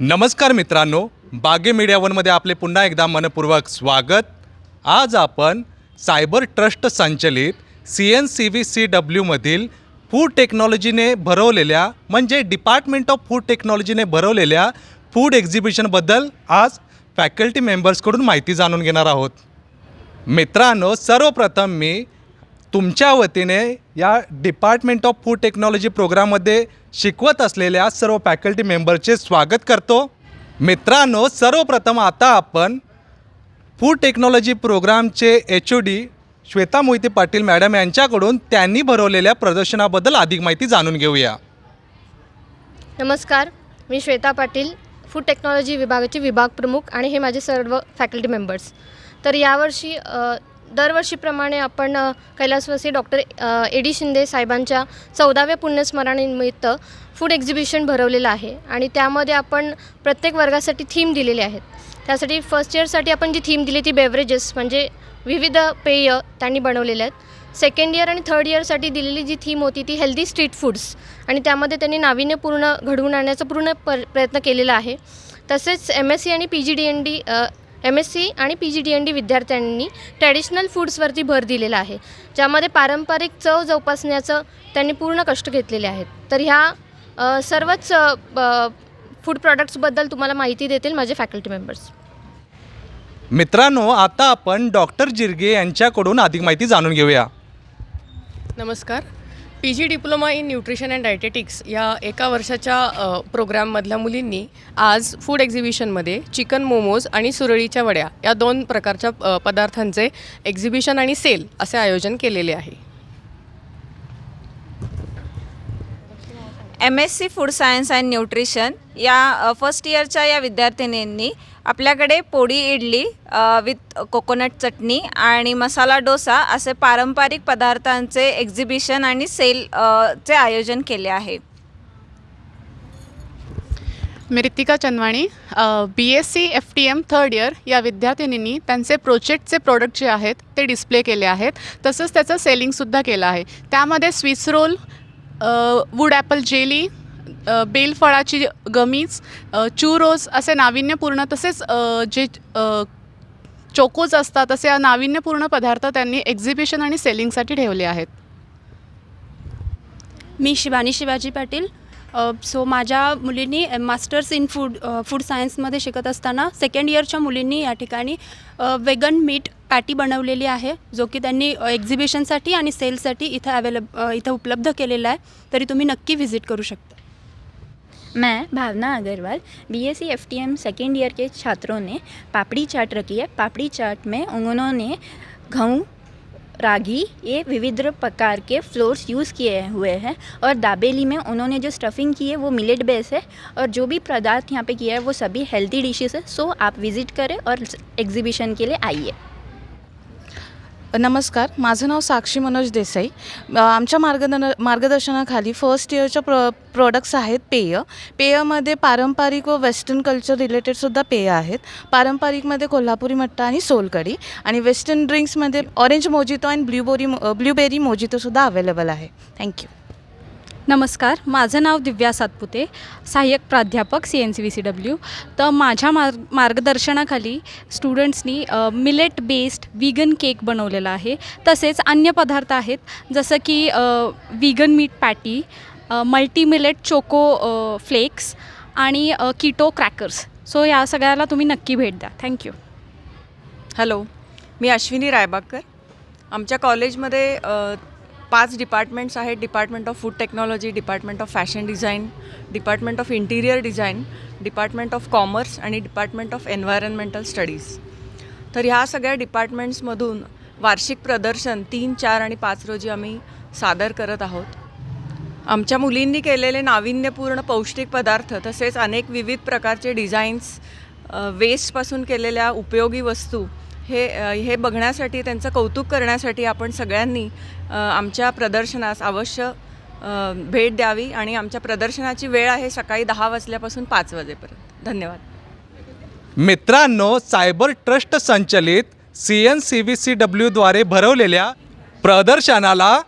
नमस्कार मित्रांनो बागे मीडिया वनमध्ये आपले पुन्हा एकदा मनपूर्वक स्वागत. आज आपण सायबर ट्रस्ट संचलित C N C V C डब्ल्यूमधील food टेक्नॉलॉजीने भरवलेल्या म्हणजे डिपार्टमेंट ऑफ फूड टेक्नॉलॉजीने भरवलेल्या फूड एक्झिबिशनबद्दल आज फॅकल्टी मेंबर्सकडून माहिती जाणून घेणार आहोत. मित्रांनो सर्वप्रथम मी तुमच्या वतीने या डिपार्टमेंट ऑफ फूड टेक्नॉलॉजी प्रोग्राममध्ये शिकवत असलेल्या सर्व फॅकल्टी मेंबरचे स्वागत करतो. मित्रांनो सर्वप्रथम आता आपण फूड टेक्नॉलॉजी प्रोग्रामचे H O D Shweta Mohite Patil madam यांच्याकडून त्यांनी भरवलेल्या प्रदर्शनाबद्दल अधिक माहिती जाणून घेऊया. नमस्कार मी श्वेता पाटील फूड टेक्नॉलॉजी विभागाचे विभाग प्रमुख आणि हे माझे सर्व फॅकल्टी मेंबर्स तर यावर्षी दरवर्षीप्रमाणे आपण कैलासवासी डॉक्टर ए डी शिंदे साहेबांच्या चौदाव्या पुण्यस्मरणानिमित्त फूड एक्झिबिशन भरवलेलं आहे आणि त्यामध्ये आपण प्रत्येक वर्गासाठी थीम दिलेले आहेत. त्यासाठी फर्स्ट इयरसाठी आपण जी थीम दिली ती बेवरेजेस म्हणजे विविध पेय त्यांनी बनवलेले आहेत. सेकंड इयर आणि थर्ड इयरसाठी दिलेली जी थीम होती ती हेल्दी स्ट्रीट फूड्स आणि त्यामध्ये त्यांनी नाविन्यपूर्ण घडवून आणण्याचा पूर्ण पर प्रयत्न केलेला आहे. तसेच एम एस सी आणि P G D N D M S C आणि P G D N D विद्यार्थ्यांनी ट्रॅडिशनल फूड्सवरती भर दिलेला आहे ज्यामध्ये पारंपरिक चव जोपासण्याचं त्यांनी पूर्ण कष्ट घेतलेले आहेत. तर ह्या सर्वच फूड प्रॉडक्ट्सबद्दल तुम्हाला माहिती देतील माझे फॅकल्टी मेंबर्स मित्रांनो आता आपण डॉक्टर जिरगे यांच्याकडून अधिक माहिती जाणून घेऊया. नमस्कार. P G diploma in nutrition and dietetics या एका वर्षाच्या प्रोग्राममधल्या मुलींनी आज फूड एक्झिबिशनमध्ये चिकन मोमोज आणि सुरळीच्या वड्या या दोन प्रकारच्या पदार्थांचे एक्झिबिशन आणि सेल असे आयोजन केलेले आहे. M S C food science and nutrition या फर्स्ट इयरच्या या विद्यार्थिनींनी आपल्याकडे पोळी इडली विथ कोकोनट चटणी आणि मसाला डोसा असे पारंपरिक पदार्थांचे एक्झिबिशन आणि सेल चे आयोजन केले आहे. मी Ritika Chandwani B S C F T M third year या विद्यार्थिनींनी त्यांचे प्रोजेक्टचे प्रोडक्ट जे आहेत ते डिस्प्ले केले आहेत. तसंच त्याचं सेलिंगसुद्धा केलं आहे. त्यामध्ये Swiss roll wood apple jelly बेलफळाची gummies churros असे नाविन्यपूर्ण तसेच जे चोकोज असतात तसे नाविन्यपूर्ण पदार्थ त्यांनी एक्झिबिशन आणि सेलिंगसाठी ठेवले आहेत. मी शिवानी शिवाजी पाटील. सो माझ्या मुलींनी मास्टर्स इन फूड फूड सायन्समध्ये शिकत असताना सेकंड इयरच्या मुलींनी या ठिकाणी वेगन मीट पॅटी बनवलेली आहे जो की अ, एक्झिबिशनसाठी आणि इथं अवेलेब इथं उपलब्ध केलेला आहे. तरी तुम्ही नक्की व्हिजिट करू शकता. मैं Bhavna Agarwal B S C F T M second year के छात्रों ने पापड़ी चाट रखी है। पापड़ी चाट में उन्होंने गेहूँ रागी ये विविध प्रकार के फ्लोर्स यूज़ किए हुए हैं और दाबेली में उन्होंने जो स्टफिंग की है वो मिलेट बेस है और जो भी पदार्थ यहाँ पे किया है वो सभी हेल्दी डिशेस है। सो आप विज़िट करें और एग्जीबिशन के लिए आइए। नमस्कार माझं नाव साक्षी मनोज देसाई. आमच्या मार्गदन मार्गदर्शनाखाली फर्स्ट इयरच्या प्र प्रोडक्ट्स आहेत पेय. पेयमध्ये पारंपरिक व वेस्टर्न कल्चर रिलेटेडसुद्धा पेय आहेत. पारंपरिकमध्ये कोल्हापुरी मट्टा आणि सोलकढी आणि वेस्टर्न ड्रिंक्समध्ये ऑरेंज मोजितो आणि ब्ल्यूबोरी ब्ल्यूबेरी मोजितोसुद्धा अवेलेबल आहे. थँक्यू नमस्कार माझं नाव दिव्या सातपुते सहाय्यक प्राध्यापक C N C V C W तर माझ्या मार्ग मार्गदर्शनाखाली स्टुडंट्सनी मिलेट बेस्ड विगन केक बनवलेला आहे. तसेच अन्य पदार्थ आहेत जसं की vegan meat patty multi millet choco flakes आणि किटो क्रॅकर्स सो या सगळ्याला तुम्ही नक्की भेट द्या. थँक्यू हॅलो मी अश्विनी रायबागकर आमच्या कॉलेजमध्ये पाच डिपार्टमेंट्स आहेत. Department of food technology department of fashion design department of interior design department of commerce आणि डिपार्टमेंट ऑफ एन्व्हायरमेंटल स्टडीज. तर ह्या सगळ्या डिपार्टमेंट्समधून वार्षिक प्रदर्शन तीन चार आणि पाच रोजी आम्ही सादर करत आहोत. आमच्या मुलींनी केलेले नाविन्यपूर्ण पौष्टिक पदार्थ तसेच अनेक विविध प्रकारचे डिझाईन्स वेस्टपासून केलेल्या उपयोगी वस्तू हे हे बघण्यासाठी त्यांचं कौतुक करण्यासाठी आपण सगळ्यांनी आमच्या प्रदर्शनास अवश्य भेट द्यावी आणि आमच्या प्रदर्शनाची वेळ आहे सकाळी दहा वाजल्यापासून पाच वाजेपर्यंत. धन्यवाद. मित्रांनो सायबर ट्रस्ट संचलित C N C V C डब्ल्यूद्वारे भरवलेल्या प्रदर्शनाला